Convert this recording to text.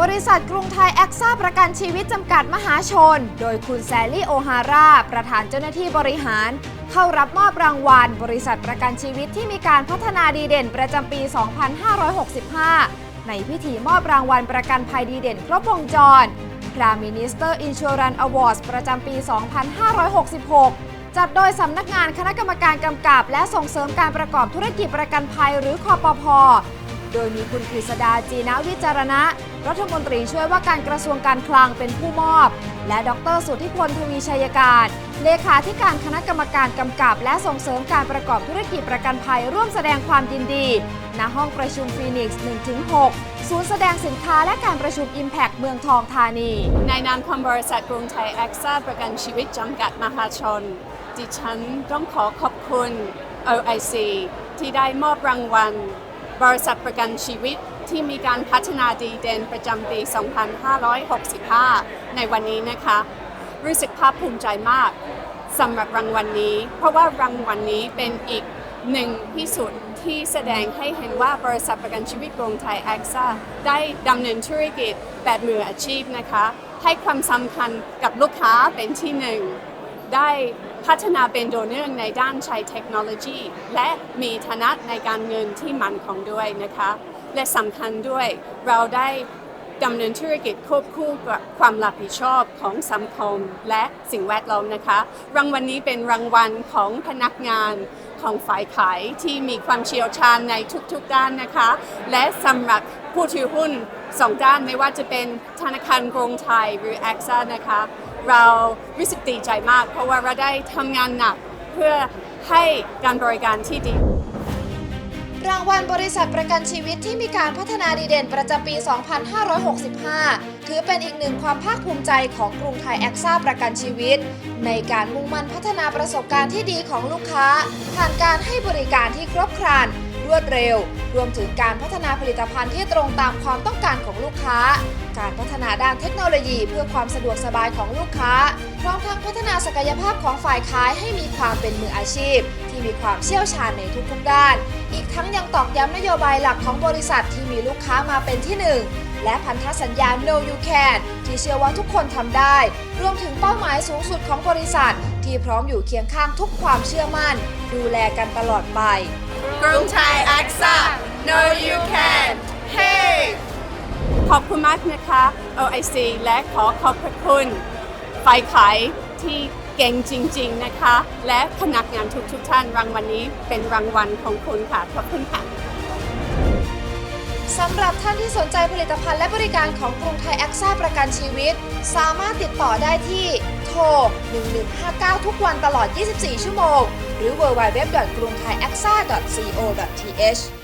บริษัทกรุงไทยแอคซ่าประกันชีวิตจำกัดมหาชน โดยคุณแซลลี่โอฮาร่า ประธานเจ้าหน้าที่บริหาร เข้ารับมอบรางวัล บริษัทประกันชีวิตที่มีการพัฒนาดีเด่นประจำปี 2565 ในพิธีมอบรางวัลประกันภัยดีเด่นครบวงจร Prime Minister Insurance Awards ประจำปี 2566 จัดโดยสำนักงานคณะกรรมการกำกับ และส่งเสริมการประกอบธุรกิจประกันภัยหรือคอปพ โดยมีคุณกฤษดาจีนวิจารณะ รัฐมนตรีช่วยว่าการกระทรวงการคลังเป็นผู้มอบ และดรสุทธิพลทวีชัยการเลขาธิการคณะกรรมการกำกับ และส่งเสริมการประกอบธุรกิจประกันภัยร่วมแสดงความยินดี ณ ห้องประชุมฟีนิกซ์1-6 ศูนย์แสดงสินค้าและการประชุม Impact เมืองทองธานี ในนามของบริษัทกรุงไทยแอคซ่าประกันชีวิตจำกัดมหาชน ดิฉันต้องขอขอบคุณ OIC ที่ได้มอบรางวัล บริษัทประกันชีวิตที่มีการพัฒนาดีเด่นประจำปี 2565 ในวันนี้นะคะ รู้สึกภาคภูมิใจมากสำหรับรางวัลนี้ เพราะว่ารางวัลนี้เป็นอีกหนึ่งพิสูจน์ที่แสดงให้เห็นว่าบริษัทประกันชีวิตกรุงไทยแอคซ่าได้ดำเนินธุรกิจแบบมืออาชีพนะคะ ให้ความสำคัญกับลูกค้าเป็นที่หนึ่งได้ พัฒนาเป็นโดเนอร์ในด้านใช้เทคโนโลยี และมีฐานะในการเงินที่มั่นคงด้วยนะคะ และสำคัญด้วยเราได้ดำเนินธุรกิจควบคู่กับความรับผิดชอบของสังคมและสิ่งแวดล้อมนะคะ รางวัลนี้เป็นรางวัลของพนักงาน ของฝ่ายขายที่มีความเชี่ยวชาญในทุกๆด้านนะคะ และสำหรับผู้ถือหุ้นสองด้านไม่ว่าจะเป็นธนาคารกรุงไทยหรือ a อ a นะคะ เรารู้สึกดีใจมาก เพราะว่าเราได้ทำงานหนักเพื่อให้การบริการที่ดี รางวัลบริษัทประกันชีวิตที่มีการพัฒนาดีเด่นประจำปี 2565 ถือเป็นอีกหนึ่งความภาคภูมิใจของกรุงไทยแอคซ่าประกันชีวิต ในการมุ่งมั่นพัฒนาประสบการณ์ที่ดีของลูกค้า ผ่านการให้บริการที่ครบครัน วดเร็ว รวมถึงการพัฒนาผลิตภัณฑ์ที่ตรงตามความต้องการของลูกค้า การพัฒนาด้านเทคโนโลยีเพื่อความสะดวกสบายของลูกค้า พร้อมทั้งพัฒนาศักยภาพของฝ่ายขายให้มีความเป็นมืออาชีพ ที่มีความเชี่ยวชาญในทุกๆด้าน อีกทั้งยังตอกย้ำนโยบายหลักของบริษัทที่มีลูกค้ามาเป็นที่หนึ่งและพันธสัญญา No You Can ที่เชื่อว่าทุกคนทำได้ รวมถึงเป้าหมายสูงสุดของบริษัท ที่พร้อมอยู่เคียงข้างทุกความเชื่อมั่น ดูแลกันตลอดไป กรุงไทยแอคซ่า No you can Hey ขอบคุณมากนะคะ OIC และขอขอบพระคุณฝ่ายขายที่เก่งจริง ๆ นะคะ และพนักงานทุกๆท่านรางวัลนี้เป็นรางวัลของคุณค่ะ ขอบคุณค่ะ สำหรับท่านที่สนใจผลิตภัณฑ์และบริการของกรุงไทยแอคซ่าประกันชีวิต สามารถติดต่อได้ที่โทร 1159 ทุกวันตลอด 24 ชั่วโมง หรือ www.grungthaiaxa.co.th